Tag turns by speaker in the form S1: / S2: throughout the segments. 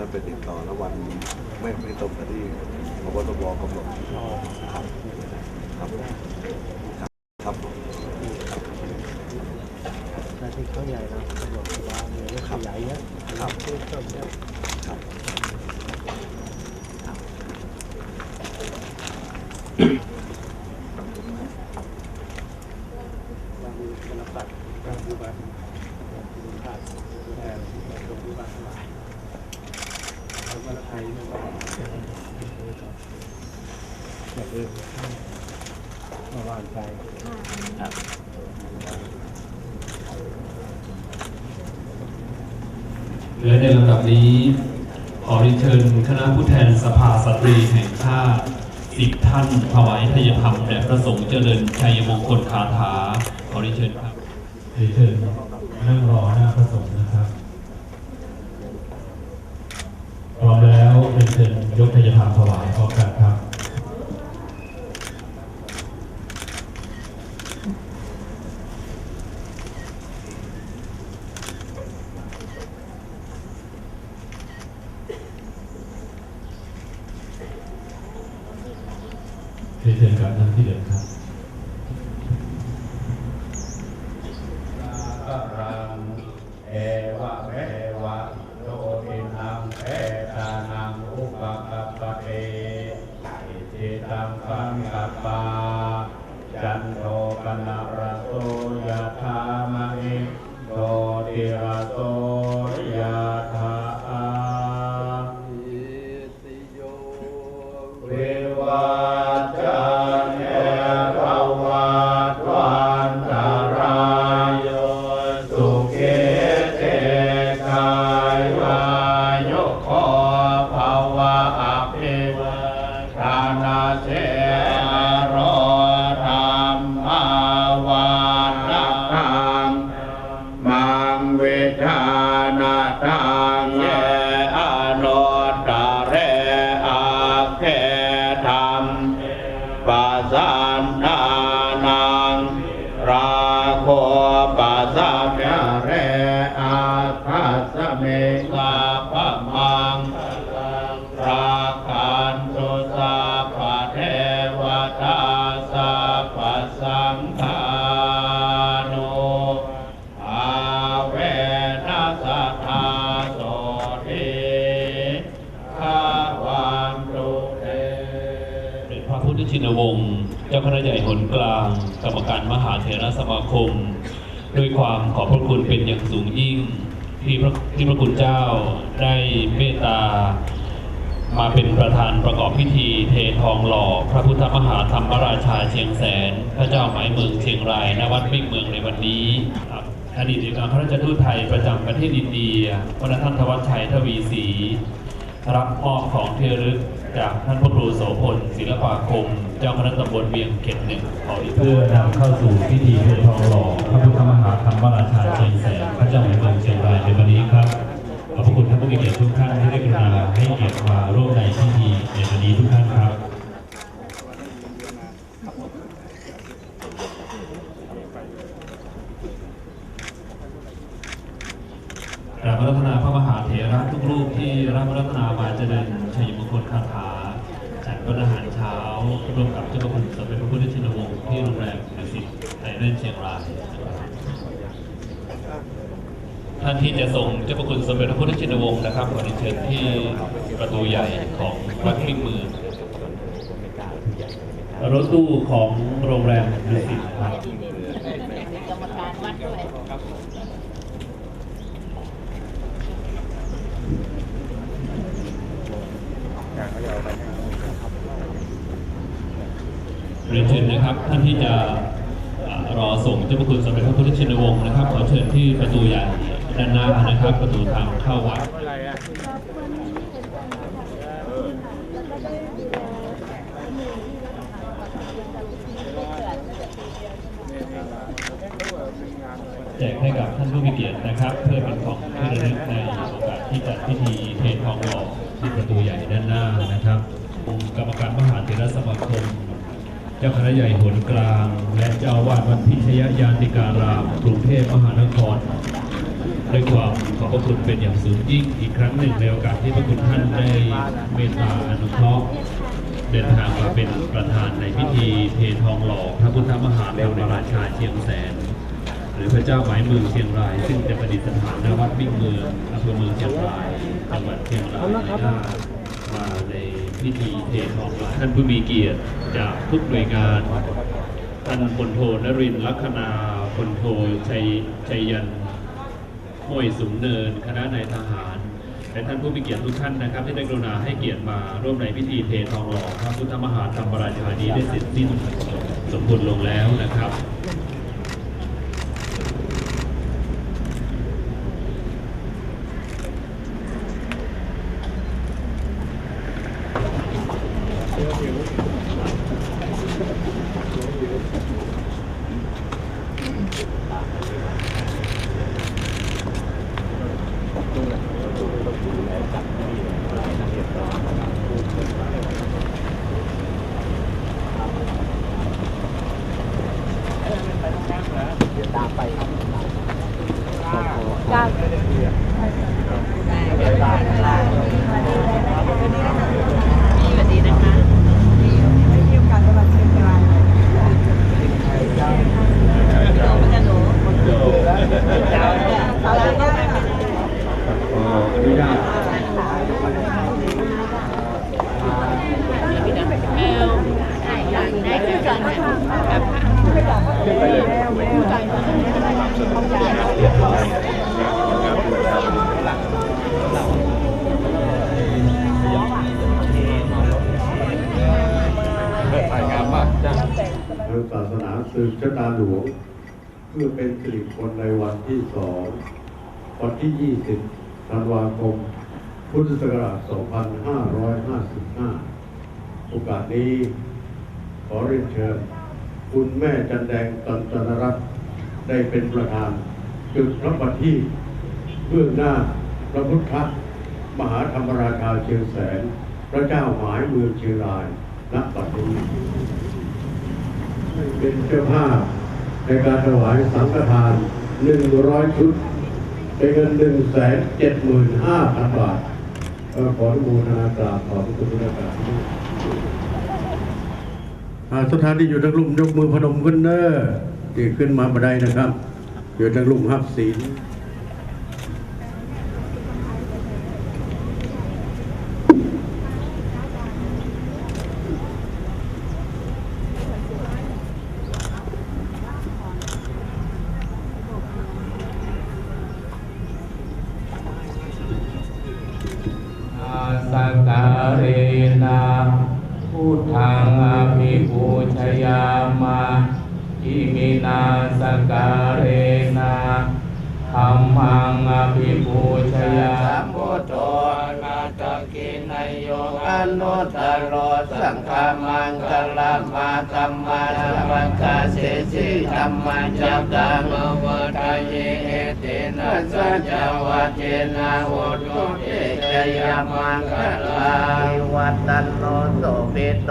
S1: นั้นไปติดต่อแล้ววันไม่ไม่ตรงกับที่พบตรกำหนดครับครับครับ
S2: ที่เขาใหญ่นะตำรวจบ้านเลยเรื่องขยายเยอะ
S1: ครับ
S2: เพิ่มเยอะ
S1: ครับา
S2: งทีมันรับตัดการดูบัตรดูภาพดูแทนดูดูบัตรทั้งหลายแล้วก็ไทยมันก็ แบบเอเมื่อวานไป
S3: และในลำดับนี้ ขอรียนเชิญคณะผู้แทนสภาสตรีแห่งชาติสิบท่านถวายทยธรรมแด่พระสงฆ์เจริญชัยมงคลคาถา ขอรียนเชิญครับเรียนเชิญนั่งรอหน้าพระสงฆ์นะครับ พร้อมแล้วเรียนเชิญยกทายธรรมถวายพร้อมกันครับ เท่านที่เดินครับ
S4: กรังเอวะเมวะโตทินังเอตานังอุปกัปปะเออิจิตังปังกัปปาจันโทปนะ นวง
S3: ศ์เจ้าคณะใหญ่หนกลาง กรรมการมหาเถรสมาคม ด้วยความขอบพระคุณเป็นอย่างสูงยิ่ง ที่พระที่พระคุณเจ้าได้เมตตา มาเป็นประธานประกอบพิธีเททองหล่อ พระพุทธมหาธรรมราชาเชียงแสน พระเจ้าหมายเมืองเชียงรายณวัดมิ่งเมืองในวันนี้ครับอดีตเอกอัครราชทูตไทยประจำประเทศอินเดียวันท่านทวัชชัยทวีศรีรับมอบของเที่ระลึก จากท่านพระครูโสพลศิลปาคม เจ้าคณะตำบลเวียงเข็ดหนึ่งขอเพื่อนำเข้าสู่พิธีเททองหล่อพระพุทธมหาธรรมราชาเชียงแสนพระเจ้าแห่งเมืองเชียงรายในวันนี้ครับขอบพระคุณท่านผู้มีเกียรติทุกท่านที่ได้กรุณาให้เกียรติมาร่วมในพิธีในวันนี้ทุกท่านครับราบรัธนาพระมหาเถระทุกรูปที่รับรัธนามาเจริญ มงคาถาฉันพระอาหารเช้าร่วมกับเจ้าพระคุณสมเด็จพระพุทธชินวงศ์ที่โรงแรมดุสิตในเล่นเชียงรายท่านที่จะส่งเจ้าพระคุณสมเด็จพระพุทธชินวงศ์นะครับขอเรียนเชิญที่ประตูใหญ่ของวัดมิ่งเมืองรถตู้ของโรงแรมดุสิตครับ
S5: กรรมการวัดด้วย
S3: เรียนเชิญนะครับท่านที่จะรอส่งเจ้าพระคุณสมเด็จพระพุทธชินวงศ์นะครับขอเชิญที่ประตูใหญ่ด้านหน้านะครับ ประตูทางเข้าวัดแจกให้กับท่านผู้มีเกียรตินะครับ เพื่อเป็นของที่ระลึกในโอกาสที่จัดพิธีเททองหล่อที่ประตูใหญ่ด้านหน้านะครับกรรมการมหาเถรสมาคม เจ้าคณะใหญ่หนกลาง และเจ้าวาดวัดพิชยยานติการามกรุงเทพมหานครด้วยความขอบพระคุณเป็นอย่างสูงยิ่งอีกครั้งหนึ่งในโอกาสที่พระคุณท่านได้เมตตาอนุเคราะห์เดินทางมาเป็นประธานในพิธีเททองหล่อพระพุทธมหาเรราชาเชียงแสน หรือพระเจ้าหมายเมืองเชียงราย ซึ่งจะประดิษฐานณวัดวิ่งเมืองอำเภอเมืองเชียงรายจังหวัดเชียงรายมาในพิธีเททองหล่อท่านผู้มีเกียรติ จากทุกหน่วยงานท่านพลโทนรินลัคนาพลโทชัยชัยยันห้วยสูงเนิน คณะนายทหาร และท่านผู้มีเกียรติทุกท่านนะครับ ที่ได้กรุณาให้เกียรติมาร่วมในพิธีเททองหล่อพระพุทธมหาธรรมราชานีได้เสร็จสิ้นสมบูรณ์ลงแล้วนะครับ
S6: ส เพื่
S7: อเป็นสิริมงคลในวันที่สองวันที่ 20 ธันวาคม พุทธศักราช 2555 โอกาสนี้ ขอเรียนเชิญ คุณแม่จันแดงตันตนรัตน์ได้เป็นประธานจุดพระประทีปเบื้องหน้าพระพุทธมหาธรรมราชาเชียงแสน พระเจ้าหมายเมืองเชียงรายณปัจจุบันเป็นเจ้าภาพ ในการถวายสังฆทาน 100 ชุด เป็นเงิน 1 7 5 0 0 0 บาท ก็ขออนุโมทนากราบขอบพระคุณทุกท่านอ่าสถานที่อยู่ทางลุ่มยกมือพนมขึ้นเนอที่ขึ้นมาบันไดนะครับ อยู่ทางลุ่มฮับศีล
S8: สการเรนะธรรมังอภิปูชยา
S9: สัมพุทโธนาตกินายโยอนุตโรสังฆามังคลามาธัมมาสัมกาเสสิธรรมจักตังวทายเยเตนะสัจวัตเจนะโหตุเตจยามังคลาวัตโนโสปิโต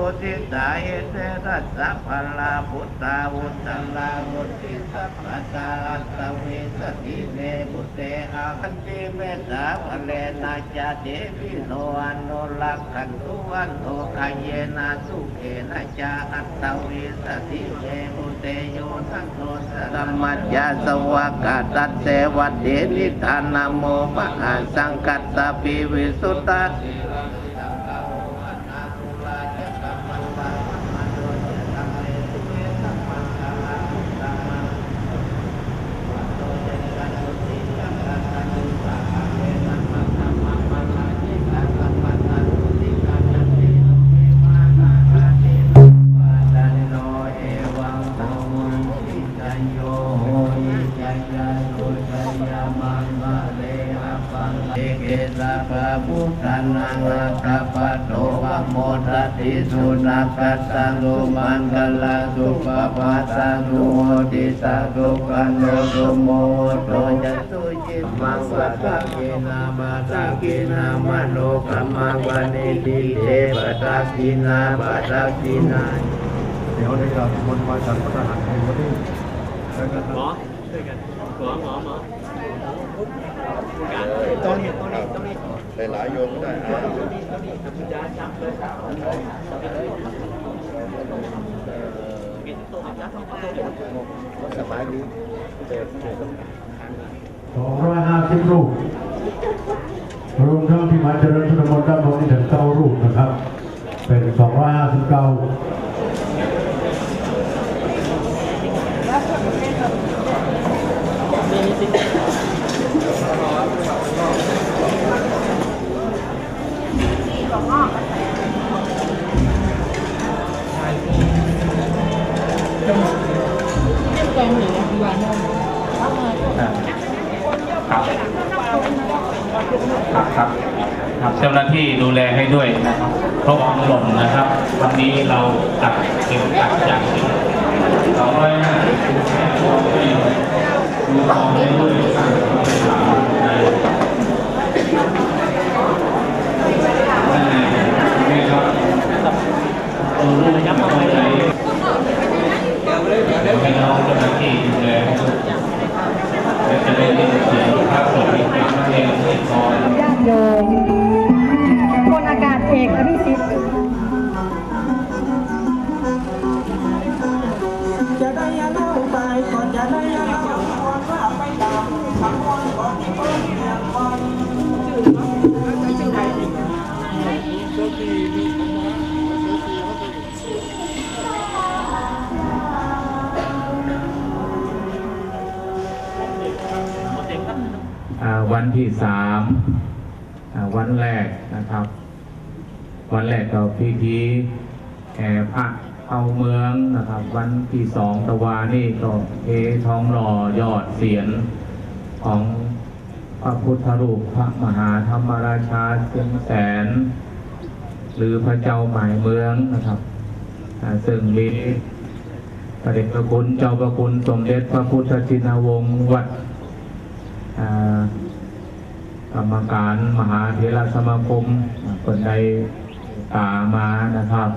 S9: พุทิตาเอเตรัสสะพลาพุทธาวุตัลามุติสัพพะตาอัตตวิสติเมพุเตอาคันติเมตาภเลนะจาเดวิโนอนุลักขันตุวันโตกายเยนะสุเกนะจาอัตตวิสติเมพุเตโยทังโนสรัมมัจยาสวากาตัสเสวัตเดนิทานาโมมหาสังกัสสะปิวิสุตต เลหะปังเอเกสะปะพุทธานังอาคาปะโตวะโมทติสุนักัสสังสุมังคลังสุปปะสังสุโหติสาสุขันโนสุโมโตจะตุจิตมังวัตกินามาตักินามโนกัมมังวันิติเตปะตักินาปะตักินา
S1: เดี๋ยวในการคนมาจากพระทหารไทยวันนี้
S2: หมอช่วยกันหมอหมอหมอ
S1: หลายโยมก็ได้สบายดี
S7: สองร้อยห้าสิบรูปรวมทั้งที่มาเจริญพุทธมนต์ด้านบนนี่ถึงเก้ารูปนะครับ เป็นสองร้อยห้าสิบเก้า
S8: เจ้าหน้าที่ดูแลให้ด้วยนะครับครบองหล่นนะครับ วันนี้เราตัดเก็บตัดจากสองร้อยห้าสิบแปดตัวให้ดูกองให้ด้วยนี่ครับตัวรูปยับเข้าไปให้ วันที่
S10: สา
S8: มวันแรกนะครับ วันแรกก็พิธีแห่พระเอาเมืองนะครับ วันที่สองตะวานี่ก็เททองหล่อยอดเสียนของพระพุทธรูปพระมหาธรรมราชาเชียงแสน หรือพระเจ้าหมายเมืองนะครับซึ่งมีพระเดชพระคุณเจ้าพระคุณสมเด็จพระพุทธชินวงศ์วัดอ่า กรรมการมหาเถรสมาคมคนใดตามานะครับ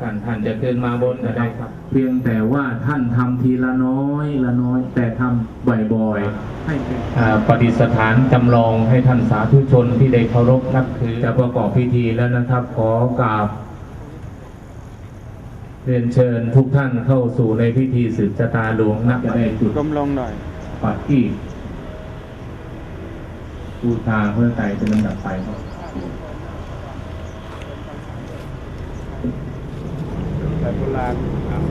S8: ท่านท่านจะขึ้นมาบนก็ได้ครับ เพียงแต่ว่าท่านทำทีละน้อยละน้อย แต่ทำบ่อยๆให้เป็นอ่าปฏิสถานจำลองให้ท่านสาธุชนที่ได้เคารพนับถือจะประกอบพิธีแล้วนะครับ ขอกราบเรียนเชิญทุกท่านเข้าสู่ในพิธีสืบชะตาหลวงนับจะได้จุด
S2: ก้มลงหน่อย
S8: ปัดที่บูชาเพื่อใจเป็นลำดับไปครับ
S2: แต่โบราณครับ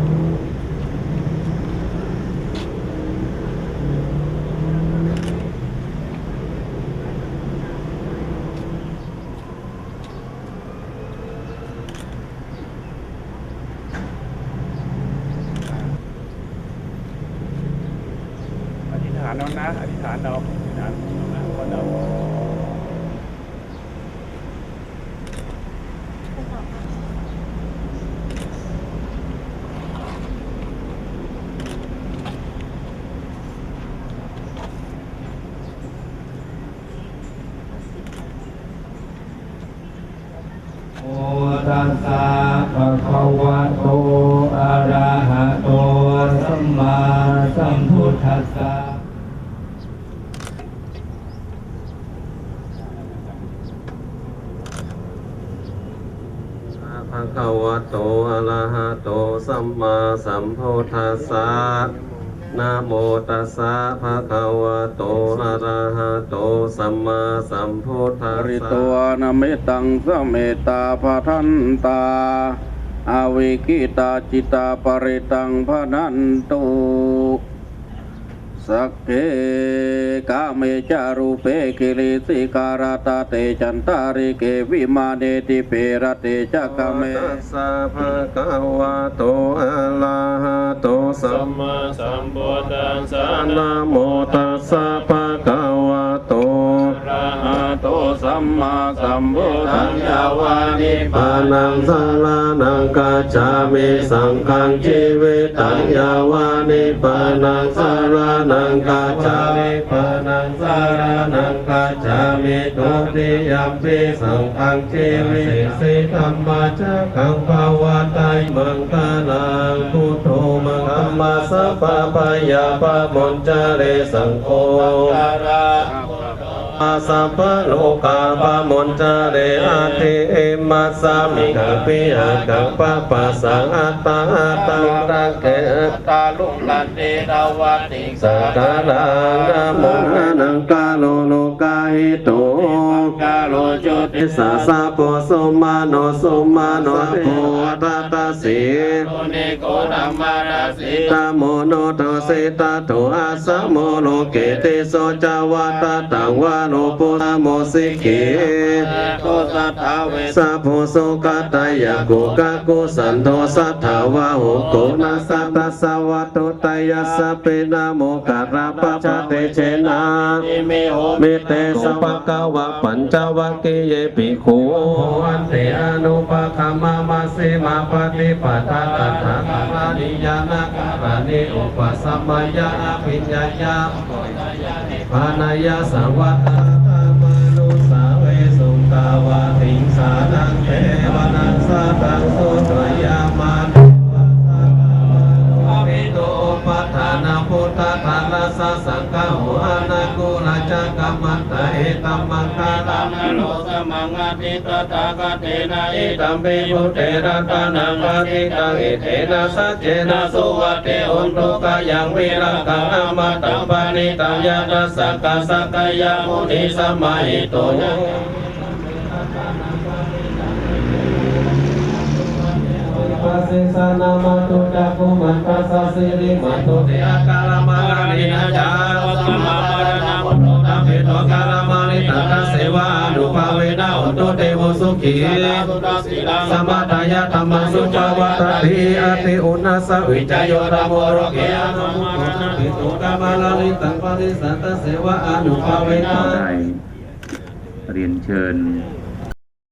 S2: อธิษฐานเอานะ อธิษฐานเอาอธิษฐานเอานะวันเอา
S8: โอตัสสะภะคะวะโตอะระหะโตสัมมาสัมพุทธัสสะ
S9: ภะคะวะโตอะระหะโตสัมมาสัมพุทธัสสะนะโมตัสสะภะคะวะโตอะระหะโตสัมมาสัมพุทธัส
S11: ปริตวานาเมตังสเมตตาภาทันตาอวิกิตาจิตาปริตังพนันตุ สักเกกาเมจารูเปกิริสิการาตาเตจันตาริเกวิมาเนติเปรเตจักเม
S6: ตัสสะภะคะวะโตอะระหะโตสัมมาสัมพุทธัสสะนะโมตัสสะ
S11: มมาสัมพุทธัสสะวานิ
S6: ปานังสารานังกัจามิสังฆังชีวิตังยาวานิปานังสารานังกัจามิปานังสารานังกัจามิตุติยัมปิสังฆังชีวิสิธรรมะจักขังภาวะไตมังคลังพุทโธมังธรรมะสัพพะปยาปะมนจาเรสังโฆอา สัพพะโลกาปะมนจาเรอาทิเอมาสามิกปปิอากัปปะปัสสังอัตตาอาตตังรังเก
S9: ตาลุงลันเดราวติ
S6: สักการะนโมนะนังกาโลโลกา หิโต
S9: กาโลจุติ
S6: สาสะโพสมาโนสมาโนโพตัตตสี
S9: โกเนโกธรรมาราสี
S6: ตโมโนโตเสตโตอาสะโมโลเกเตโสจาวาตตังวาโนปุตโมสิเก
S9: โตสัทธาเว
S6: สัพโพโสกตายะโกกะโกสันโทสัทธาวะโหโกนัสสัตตสวัตโตตายะสเปนะโมกัรระปะชะเตเชนะ
S9: ติโห
S6: เมเตสัพพะกวะปัญจวัคคีเยปิโคอันเตอนุปคามามาเสมาปฏิปทาตถาคารานิยานาการานิอุปสัมมยาอภิญญายาปานายาสังวัตตามานุสาเวสุตาวาติงสานังเต สสังฆโหอานากุลจักกัมมันตะเอตัมมังคาลัม
S9: โลสมังอติตตากเตนะอิ
S6: ตัมปิพุทเทระตานังอาทิตังอิเทนะสัจเจนะสุวัตเตอุนตุกายังวิรังกังอมตังปานิตังยานัสสะกะสักกายามุนิสมัยโตปัส สิสนามาตุจักขุมันปัสสะสิริมาตุเตอากาลมารินาจารุสัมมาปารณามุตตะเปโตกาลมานิตังเสวานุภาเวนะอุตุเตวสุขี
S9: สุตสีลัง
S6: สมัตยธรรมสุจวัตติอติอุณสวิจโยธรรมโรเกอนุมุตตะปิตุกามาลาลิตังปริสัตตเสวะอนุภาเวนะ
S8: ได้เรียนเชิญ